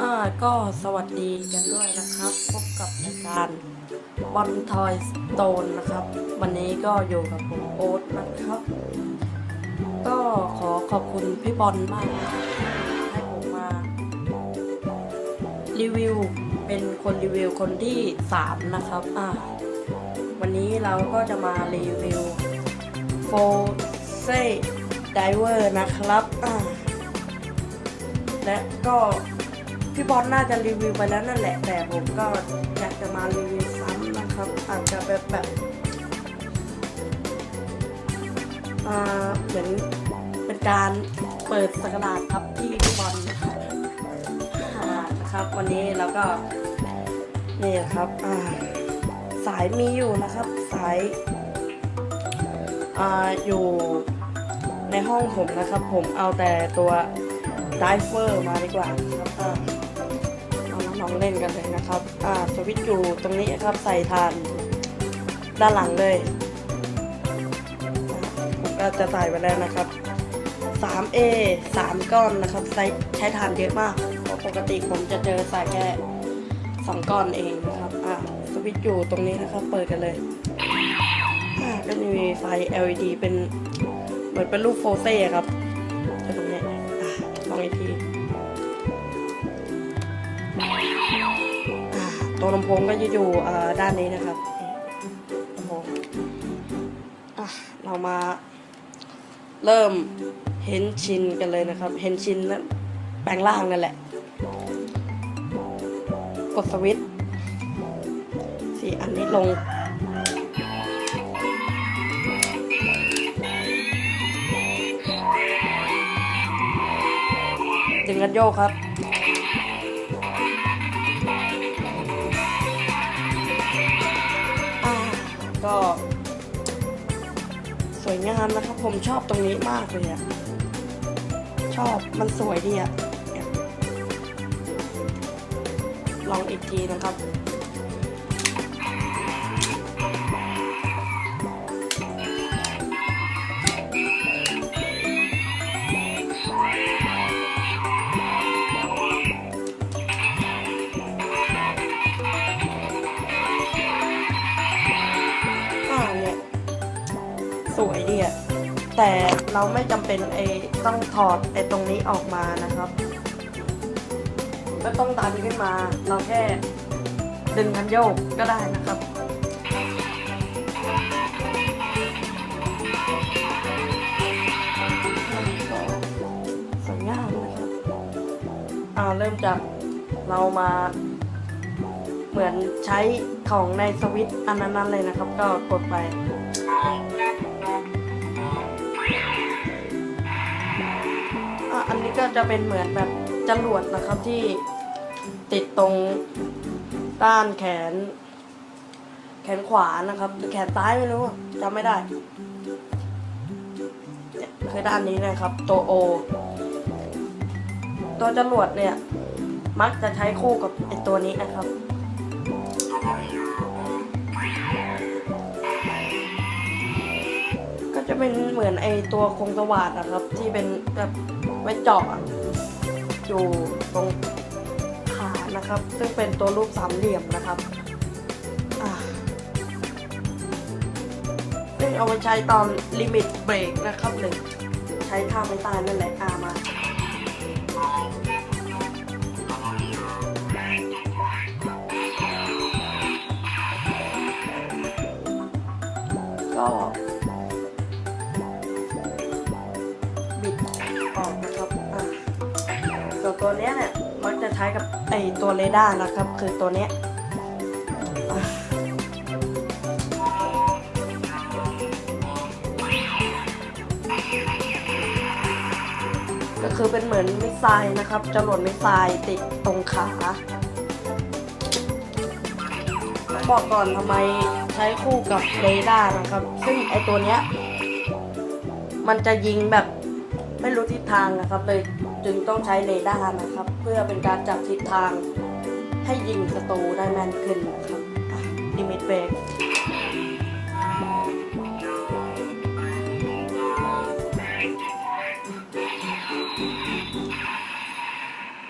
อ่าก็สวัสดีกันด้วยนะครับ พบกับรายการบอลทอยสโตนนะครับ วันนี้ก็อยู่กับผมโอ๊ตนะครับ ก็ขอขอบคุณพี่บอลมากนะครับให้ผมมา รีวิวเป็นคนรีวิวคนที่ 3 นะครับอ่าวันนี้เราก็จะมารีวิวโฟเซ่ไดเวอร์นะครับอ่าและก็ พี่บอลน่าจะรีวิวไปแล้วนั่นแหละ แต่ผมก็อยากจะมารีวิวซ้ำนะครับ อาจจะแบบแบบเหมือนเป็นการเปิดสกราดครับที่พี่บอลนะครับอ่าครับวันนี้เราก็นี่ครับอ่าสายมีอยู่นะครับ สายอ่าอยู่ในห้องผมนะครับ ผมเอาแต่ตัวไดเวอร์มาดีกว่าครับ อ่าเอาน้องเล่นกันเลยนะครับ อ่าสวิตช์อยู่ตรงนี้ครับใส่ทานด้านหลังเลยผมก็จะใส่ไปแล้วนะครับ 3A 3 ก้อนนะครับใช้ใช้ทานเยอะมากเพราะปกติผมจะเจอใส่แค่2ก้อนเองนะครับ อ่าสวิตช์อยู่ตรงนี้นะครับ เปิดกันเลย อ่าก็จะมีไฟ LED เป็นเหมือนเป็นรูปโฟเซ่ครับตรงนี้อะลองอีกที ตัวลำโพงก็จะอยู่ด้านนี้นะครับลำโพงเรามาเริ่มเห็นชินกันเลยนะครับ เห็นชินนั้นแปลงร่างนั่นแหละ กดสวิตช์สี่อันนี้ลงดึงกันโยกครับานนะครับ ผมชอบตรงนี้มากเลยอะชอบมันสวยดีอะ่ะลองอีกทีนะครับ แต่เราไม่จำเป็นไอ้ต้องถอดไอ้ตรงนี้ออกมานะครับ ก็ต้องดันขึ้นมา เราแค่ดึงคันโยกก็ได้นะครับสวยงามนะครับอ่าเริ่มจากเรามาเหมือนใช้ของในสวิตช์อันนั้นๆเลยนะครับ ก็กดไป ก็จะเป็นเหมือนแบบจรวดนะครับที่ติดตรงด้านแขน แขนขวานะครับหรือแขนซ้ายไม่รู้จำไม่ได้คือด้านนี้นะครับตัวโอตัวจรวดเนี่ย มักจะใช้คู่กับไอตัวนี้นะครับก็จะเป็นเหมือนไอตัวคงสว่านนะครับ ที่เป็นแบบ ไว้เจาะอยู่ตรงขานะครับ ซึ่งเป็นตัวรูปสามเหลี่ยมนะครับซึ่งเอาไว้ใช้ตอนลิมิตเบรกนะครับหรือใช้ท่าไม่ตายนั่นแหละอามาก็ วนตัวเนี้ยเนี่ยมักจะใช้กับไอตัวเรดาร์นะครับ คือตัวเนี้ยก็คือเป็นเหมือนมิสไซล์นะครับจรวดมิสไซล์ติดตรงขาบอกก่อนทำไมใช้คู่กับเรดาร์นะครับ ซึ่งไอตัวเนี้ย มันจะยิงแบบไม่รู้ทิศทางนะครับเลย จึงต้องใช้เรดาร์นะครับ เพื่อเป็นการจับทิศทางให้ยิงศัตรูได้แม่นขึ้นนะครับลิมิตเบรก